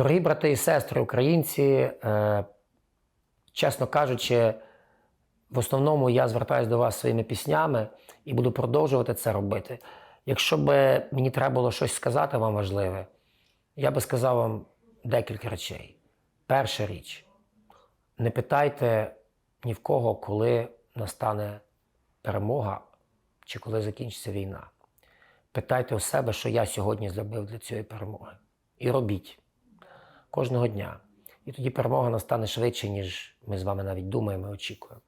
Дорогі брати і сестри, українці, е, чесно кажучи, в основному я звертаюся до вас своїми піснями і буду продовжувати це робити. Якщо б мені треба було щось сказати вам важливе, я би сказав вам декілька речей. Перша річ, не питайте ні в кого, коли настане перемога чи коли закінчиться війна. Питайте у себе, що я сьогодні зробив для цієї перемоги. І робіть кожного дня. І тоді перемога настане швидше, ніж ми з вами навіть думаємо і очікуємо.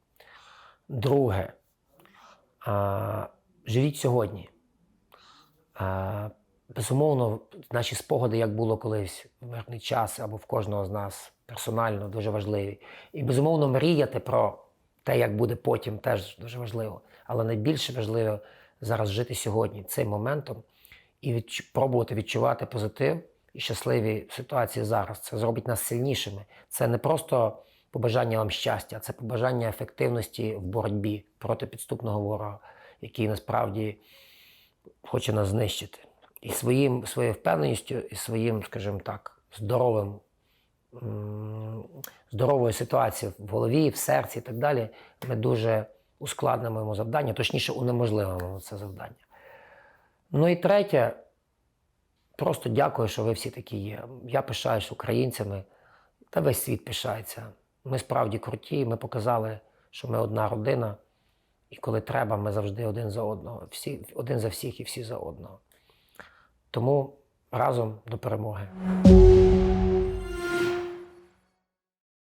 Друге, а, живіть сьогодні. А, безумовно, наші спогади, як було колись в мирний час або в кожного з нас персонально, дуже важливі. І безумовно, мріяти про те, як буде потім, теж дуже важливо. Але найбільше важливо зараз жити сьогодні, цим моментом, і відч- пробувати відчувати позитив і щасливі ситуації зараз. Це зробить нас сильнішими. Це не просто побажання вам щастя, це побажання ефективності в боротьбі проти підступного ворога, який насправді хоче нас знищити. І своїм, своєю впевненістю, і своїм, скажімо так, здоровим, м, здоровою ситуацією в голові, в серці і так далі, ми дуже ускладнимо йому завдання, точніше, унеможливимо це завдання. Ну і третє, просто дякую, що ви всі такі є. Я пишаюсь українцями, та весь світ пишається. Ми справді круті, ми показали, що ми одна родина, і коли треба, ми завжди один за одного. Всі, один за всіх і всі за одного. Тому разом до перемоги.